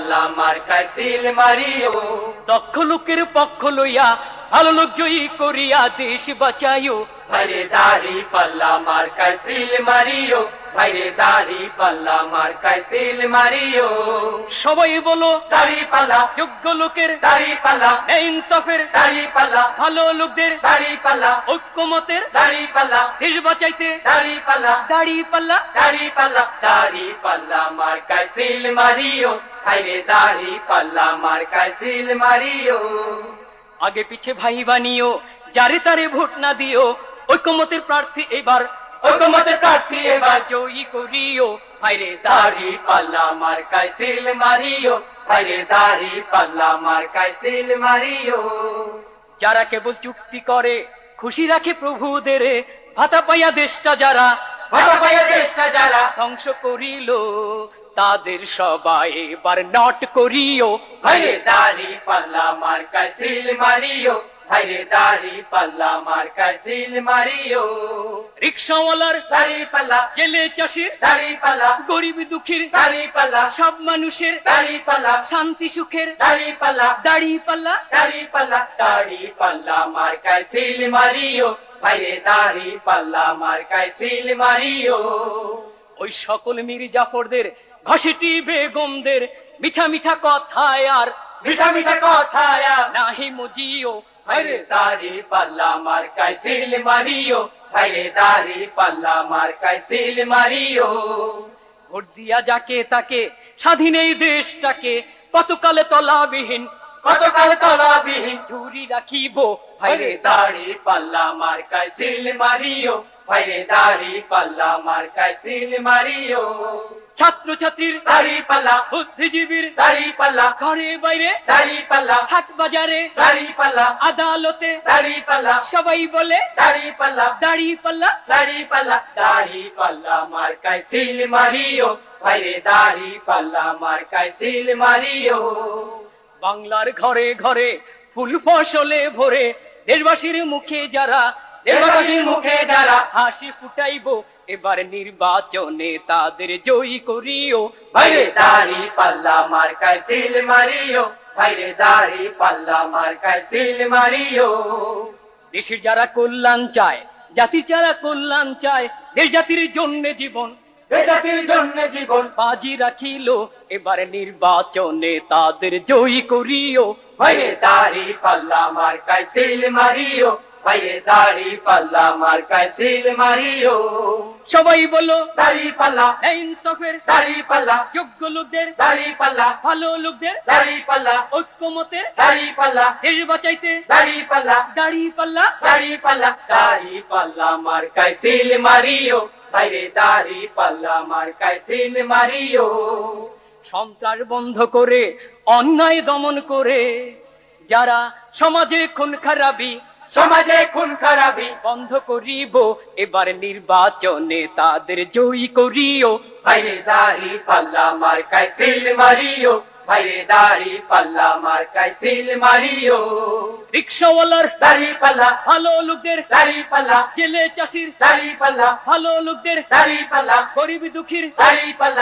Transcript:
পাল্লা মার কাছিল মারিও। দক্ষ লোকের পক্ষ লইয়া ভালো লোক জয়ী করিয়া দেশ বাঁচাইও। ভাইরে দাড়ি পাল্লা মার্কায় সিল মারিও। ভাইরে দাড়ি পাল্লা মার্কায় সিল মারিও। সবাই বলো দাড়ি পাল্লা। যোগ্য লোকের দাড়ি পাল্লা। ইনসাফের দাড়ি পাল্লা। ভালো লোকদের দাড়ি পাল্লা। ঐক্যমতের দাড়ি পাল্লা। দেশ বাঁচাইতে দাড়ি পাল্লা। দাড়ি পাল্লা। দাড়ি পাল্লা। দাড়ি পাল্লা মার্কায় সিল মারিও। ভাইরে দাড়ি পাল্লা মার্কায় সিল মারিও। আগে পিছে ভাই বানিও যারে তারে ভোট না দিও। ঐক্যমতের প্রার্থী এবার ঐকমতে প্রার্থী এবার জয়ী করিও। ভাইরে দাড়ি পাল্লা মার্কায় সিল মারিও, ভাইরে দাড়ি পাল্লা মার্কায় সিল মারিও। যারা কেবল চুক্তি করে, খুশি রাখে প্রভুদের। ভাতা পাইয়া দেশটা যারা, ভাতা পাইয়া যারা ধ্বংস করিল তাদের সবাই এবার নট করিও। ভাইরে দাড়ি পাল্লা মার্কায় সিল মারিও ভাইরে দাড়ি পাল্লা মার্কায় সিল মারিও। রিক্সাওয়ালার দাড়ি পাল্লা জেলে চাষির দাড়ি পাল্লা গরিব দুঃখীর দাড়ি পাল্লা সব মানুষের দাড়ি পাল্লা শান্তি সুখের দাড়ি পাল্লা দাড়ি পাল্লা। দাড়ি পাল্লা দাড়ি পাল্লা মার্কায় সিল মারিও ভাইরে দাড়ি পাল্লা মার্কায় সিল মারিও। ওই সকল মীর জাফরদের ঘষেটি বেগমদের মিঠা মিঠা কথায় আর মিঠা মিঠা কথায় নাহি মজিও। ভাইরে দাড়ি পাল্লা মার্কায় সিল মারিও। ভাইরে দাড়ি পাল্লা মার্কায় সিল মারিও। ভোট দিয়া যাকে তাকে স্বাধীন এই দেশটাকে কতকালে তলাবিহীন কতকাল তলাবিহীন। ঝুরি রাখিব। ভাইরে দাড়ি পাল্লা মার্কায় সিল মারিও। ভাইরে দাড়ি পাল্লা মার্কায় সিল মারিও ছাত্র ছাত্রীর দাড়ি পাল্লা বুদ্ধিজীবীর দাড়ি পাল্লা ঘরে বাইরে দাড়ি পাল্লা হাট বাজারে দাড়ি পাল্লা আদালতে দাড়ি পাল্লা সবাই বলে দাড়ি পাল্লা দাড়ি পাল্লা দাড়ি পাল্লা দাড়ি পাল্লা মার্কায় সিল মারিও ভাইরে দাড়ি পাল্লা মার্কায় সিল মারিও বাংলার ঘরে ঘরে ফুল ফসলে ভরে দেশবাসীর মুখে যারা দেশবাসীর মুখে যারা হাসি ফুটাইব এবার নির্বাচনে তাদের জয়ী করিও। ভাইরে দাড়ি পাল্লা মার্কায় সিল মারিও ভাইরে দাড়ি পাল্লা মার্কায় সিল মারিও। দেশের যারা কল্যাণ চায় জাতির যারা কল্যাণ চায় দেশ জাতির জন্য জীবন। জাতির জন্য জীবন। বাজি রাখিল এবারে নির্বাচনে তাদের জয়ী করিও। ভাইরে দাড়ি পাল্লা মার্কায় সিল মারিও ভাইরে দাড়ি পাল্লা মার্কায় সিল মারিও। সবাই বলো দাড়ি পাল্লা ইনসাফের দাড়ি পাল্লা যোগ্য লোকদের দাড়ি পাল্লা ভালো লোকদের দাড়ি পাল্লা ঐক্যমতের দাড়ি পাল্লা দেশ বাঁচাইতে দাড়ি পাল্লা দাড়ি পাল্লা দাড়ি পাল্লা দাড়ি পাল্লা মার্কায় সিল মারিও। ভাইরে দাড়ি পাল্লা মার্কায় সিল মারিও। সন্ত্রাস বন্ধ করে অন্যায় দমন করে যারা সমাজে খুন খারাপি সমাজে খুন খারাপি। বন্ধ করিব এবার নির্বাচনে তাদের জয়ী করিও। ভাইরে দাড়ি পাল্লা মার্কায় সিল মারিও। ভাইরে দাড়ি পাল্লা মার্কায় সিল মারিও। রিক্সাওয়ালার দাড়ি পাল্লা। ভালো লোকদের দাড়ি পাল্লা। জেলে চাষির দাড়ি পাল্লা। ভালো লোকদের দাড়ি পাল্লা। গরিব দুঃখীর দাড়ি পাল্লা।